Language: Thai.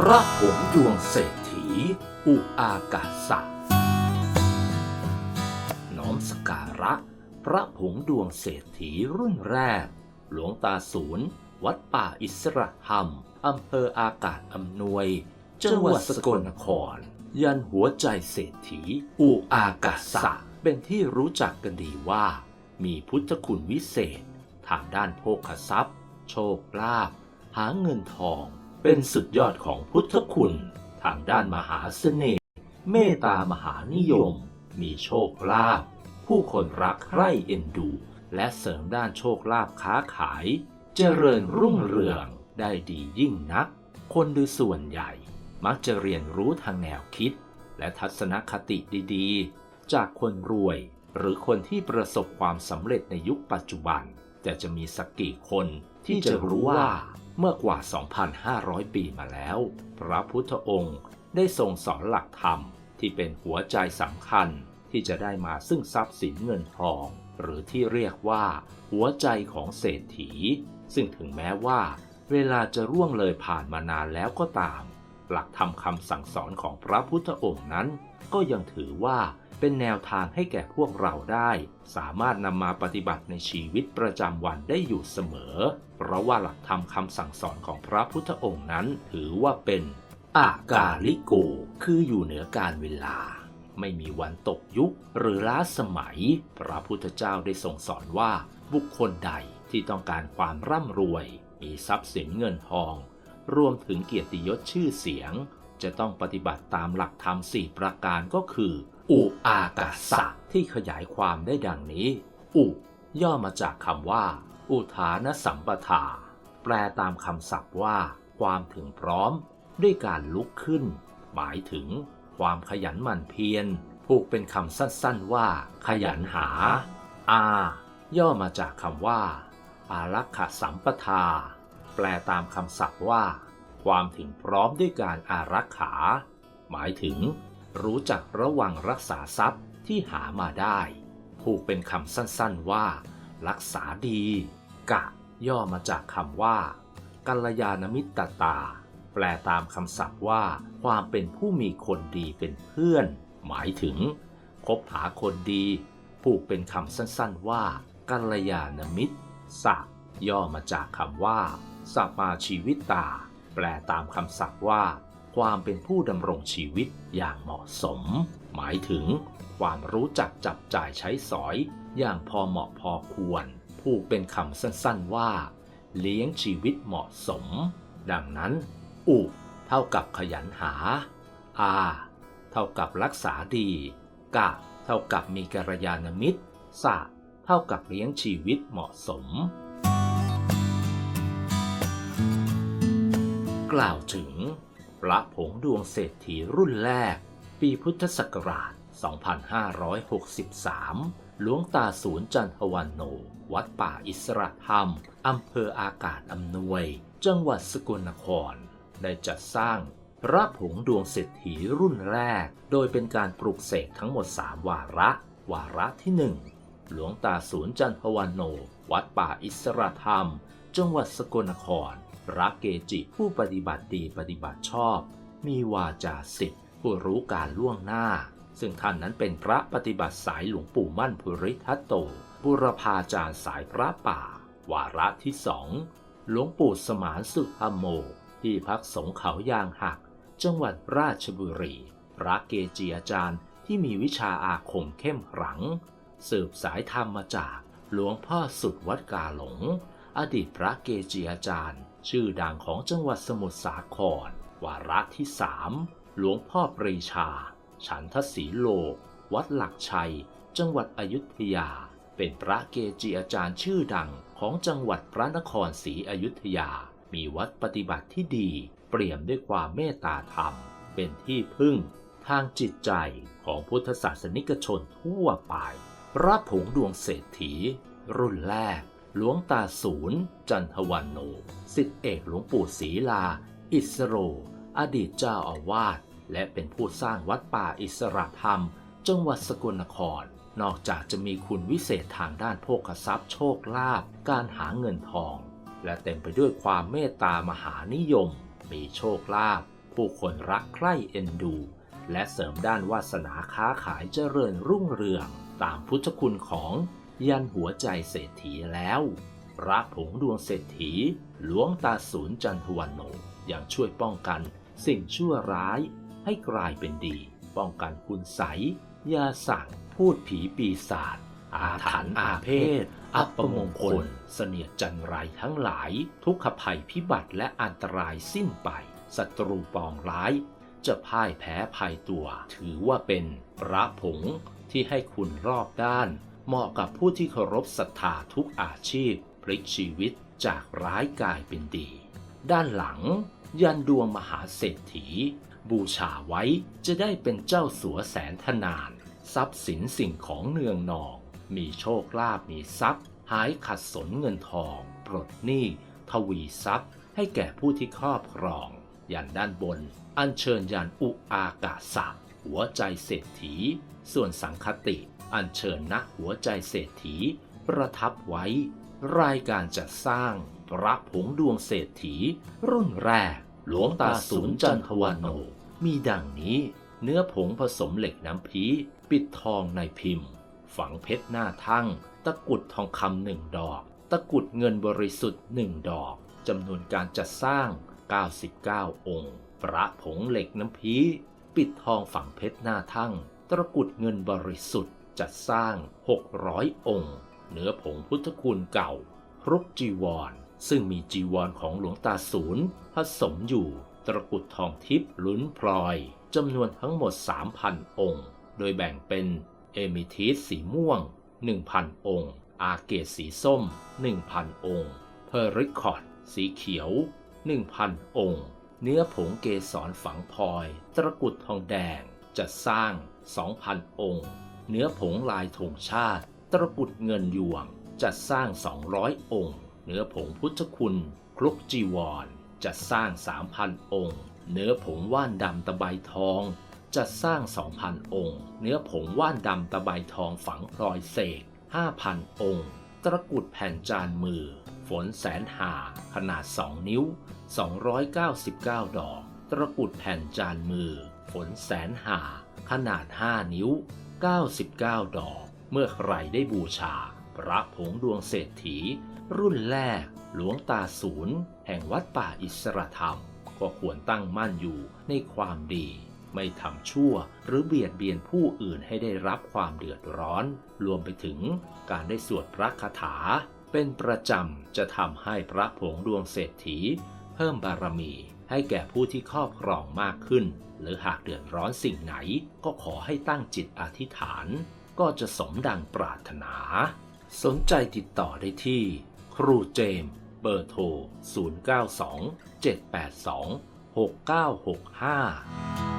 พระผงดวงเศรษฐี อุอากาสะน้อมสการะ พระผงดวงเศรษฐีรุ่นแรก หลวงตาศูนย์ วัดป่าอิสระธรรมอำเภออากาศอำนวย จังหวัดสกลนคร ยันหัวใจเศรษฐี อุอากาสะเป็นที่รู้จักกันดีว่า มีพุทธคุณวิเศษ ทางด้านโภคทรัพย์ โชคลาภหาเงินทอง เป็นสุดยอดของพุทธคุณ ทางด้านมหาเสน่ห์เมตตามหานิยม มีโชคลาภผู้คนรักใคร่เอ็นดู และเสริมด้านโชคลาภค้าขาย เจริญรุ่งเรืองได้ดียิ่งนัก คนโดยส่วนใหญ่ มักจะเรียนรู้ทางแนวคิด และทัศนคติดีๆ จากคนรวย หรือคนที่ประสบความสำเร็จในยุคปัจจุบัน แต่จะมีสักกี่คนที่จะรู้ว่า เมื่อกว่า 2,500 ปีมาแล้ว พระพุทธองค์ได้ทรงสอนหลักธรรมที่เป็นหัวใจสำคัญที่จะได้มาซึ่งทรัพย์สินเงินทอง หรือที่เรียกว่า หัวใจของเศรษฐี ซึ่งถึงแม้ว่า เวลาจะร่วงเลยผ่านมานานแล้วก็ตาม หลักธรรมคำสั่งสอนของพระพุทธองค์นั้น ก็ยังถือว่าเป็นแนวทางให้แก่พวกเราได้ สามารถนำมาปฏิบัติในชีวิตประจำวันได้อยู่เสมอ เพราะว่าหลักธรรมคำสั่งสอนของพระพุทธองค์นั้น ถือว่าเป็นอากาลิโก คืออยู่เหนือการเวลา ไม่มีวันตกยุคหรือล้าสมัย พระพุทธเจ้าได้ทรงสอนว่าบุคคลใดที่ต้องการความร่ำรวย มีทรัพย์สินเงินทอง รวมถึงเกียรติยศชื่อเสียง จะต้องปฏิบัติตามหลักธรรมสี่ประการก็คือ อุอากาสะที่ขยายความได้ดังนี้ อุย่อมาจากคำว่า อุทานสัมปทา แปลตามคำศัพท์ว่า ความถึงพร้อม ด้วยการลุกขึ้น หมายถึง ความขยันหมั่นเพียรผูกเป็นคำสั้นๆว่า ขยันหา อา ย่อมาจากคำว่า อารักขสัมปทา แปลตามคำศัพท์ว่า ความถึงพร้อมด้วยการอารักขา หมายถึง รู้จักระวังรักษาทรัพย์ที่หามาได้ ผูกเป็นคำสั้นๆว่า รักษาดี กะ ย่อมาจากคำว่ากัลยาณมิตรตา แปลตามคำศัพท์ว่า ความเป็นผู้มีคนดีเป็นเพื่อน หมายถึง คบหาคนดี ผูกเป็นคำสั้นๆว่ากัลยาณมิตรสะ ย่อมาจากคำว่าสัมาชีวิตตา แปลตามคำศัพท์ว่า ความเป็นผู้ดำรงชีวิตอย่างเหมาะสม หมายถึง ความรู้จักจับจ่ายใช้สอย อย่างพอเหมาะพอควร ผูกเป็นคำสั้นๆว่า เลี้ยงชีวิตเหมาะสม ดังนั้น อุเท่ากับขยันหา อาเท่ากับรักษาดี กะ เท่ากับมีกัลยาณมิตรสะเท่ากับเลี้ยงชีวิตเหมาะสม กล่าวถึงพระผงดวงเศรษฐีรุ่นแรก ปีพุทธศักราช 2563 หลวงตาศูนย์จันทวันโน วัดป่าอิสระธรรม อำเภออากาศอำนวย จังหวัดสกลนคร ได้จัดสร้างพระผงดวงเศรษฐีรุ่นแรก โดยเป็นการปลูกเสกทั้งหมด 3 วาระ วาระที่ 1 หลวงตาศูนย์จันทวันโน วัดป่าอิสระธรรม จังหวัดสกลนคร พระเกจิผู้ปฏิบัติดีปฏิบัติชอบ มีวาจาสิทธิ์ผู้รู้การล่วงหน้า ซึ่งท่านนั้นเป็นพระปฏิบัติสายหลวงปู่มั่นภูริทัตโตบุรพาจารย์สายพระป่า วาระที่สองหลวงปู่สมานสุธรรมโม ที่พักสงเขายางหัก จังหวัดราชบุรี พระเกจิอาจารย์ที่มีวิชาอาคมเข้มขลัง สืบสายธรรมมาจากหลวงพ่อสุดวัดกาหลง อดีตพระเกจิอาจารย์ ชื่อดังของจังหวัดสมุทรสาคร วาระที่สามหลวงพ่อปรีชา ฉันทศีโลวัดหลักชัย จังหวัดอยุธยา เป็นพระเกจิอาจารย์ชื่อดังของจังหวัดพระนครศรีอยุธยา มีวัดปฏิบัติที่ดี เปี่ยมด้วยความเมตตาธรรม เป็นที่พึ่ง ทางจิตใจของพุทธศาสนิกชนทั่วไป พระผงดวงเศรษฐี รุ่นแรก หลวงตาศูนย์ จันทวันโนสิทธิเอกหลวงปู่ศรีลา อิสโร อดีตเจ้าอาวาส และเป็นผู้สร้างวัดป่าอิสระธรรม จังหวัดสกลนคร นอกจากจะมีคุณวิเศษทางด้านโภคทรัพย์โชคลาภการหาเงินทอง และเต็มไปด้วยความเมตตามหานิยม มีโชคลาภผผู้คนรักใคร่เอ็นดู และเสริมด้านวาสนาค้าขายเจริญรุ่งเรือง ตามพุทธคุณของ ยันหัวใจเศรษฐีแล้วพระผงดวงเศรษฐีหลวงตาศูนย์จันทวันโนยังช่วยป้องกันสิ่งชั่วร้ายให้กลายเป็นดี ป้องกันคุณใสยาสั่งพูดผีปีศาจอาถรรพ์อาเพศ อัปมงคล เสนียดจันไรทั้งหลาย ทุกขภัยพิบัติและอันตรายสิ้นไปศัตรูปองร้าย จะพ่ายแพ้ภัยตัว ถือว่าเป็นพระผงที่ให้คุณรอบด้าน เหมาะกับผู้ที่เคารพศรัทธาทุกอาชีพ พลิกชีวิตจากร้ายกลายเป็นดี ด้านหลัง ยันดวงมหาเศรษฐี บูชาไว้จะได้เป็นเจ้าสัวแสนทนาน ทรัพย์สินสิ่งของเนืองนอง มีโชคลาภมีทรัพย์ หายขัดสนเงินทอง ปลดหนี้ ทวีทรัพย์ ให้แก่ผู้ที่ครอบครอง ยันด้านบน อัญเชิญยันอุอากาศะหัวใจเศรษฐี ส่วนสังคติ อัญเชิญณหัวใจเศรษฐี ประทับไว้ รายการจัดสร้างพระผงดวงเศรษฐี รุ่นแรก หลวงตาศูนย์จันทวานโน มีดังนี้ เนื้อผงผสมเหล็กน้ำพีปิดทองในพิมพ์ ฝังเพชรหน้าทั่งตะกุดทองคำหนึ่งดอก ตะกุดเงินบริสุทธิ์หนึ่งดอกจำนวนการจัดสร้าง 99 องค์ พระผงเหล็กน้ำพี ปิดทองฝังเพชรหน้าทั่งตะกุดเงินบริสุทธิ์ จัดสร้าง 600 องค์เนื้อผงพุทธคุณเก่าครุกจีวร ซึ่งมีจีวรของหลวงตาศูนย์ผสมอยู่ตะกุดทองทิพย์ลุ้นพลอยจำนวนทั้งหมด 3,000 องค์ โดยแบ่งเป็นเอมิทิสสีม่วง 1,000 องค์ อาเกตสีส้ม 1,000 องค์ เพอริคอร์ดสีเขียว 1,000 องค์ เนื้อผงเกสรฝังพลอยตะกุดทองแดงจัดสร้าง 2,000 องค์ เนื้อผงลายธงชาติ ตะกุดเงินยวง จัดสร้าง 200 องค์ เนื้อผงพุทธคุณ คลุกจีวร จัดสร้าง 3,000 องค์ เนื้อผงว่านดำตะไบทอง จัดสร้าง 2,000 องค์ เนื้อผงว่านดำตะไบทองฝังพลอยเสก 5,000 องค์ตะกุดแผ่นจานมือ ฝนแสนหา ขนาด 2 นิ้ว 299 ดอก ตะกุดแผ่นจานมือ ฝนแสนหา ขนาด 5 นิ้ว 99 ดอก เมื่อใครได้บูชา พระผงดวงเศรษฐี รุ่นแรก หลวงตาศูนย์แห่งวัดป่าอิสระธรรม ก็ควรตั้งมั่นอยู่ในความดี ไม่ทำชั่วหรือเบียดเบียนผู้อื่นให้ได้รับความเดือดร้อน รวมไปถึงการได้สวดพระคาถา เป็นประจำจะทำให้พระผงดวงเศรษฐี เพิ่มบารมี ให้แก่ผู้ที่ครอบครองมากขึ้น หรือหากเดือดร้อนสิ่งไหน ก็ขอให้ตั้งจิตอธิษฐาน ก็จะสมดังปรารถนา สนใจติดต่อได้ที่ ครูเจม เบอร์โทร 092 782 6965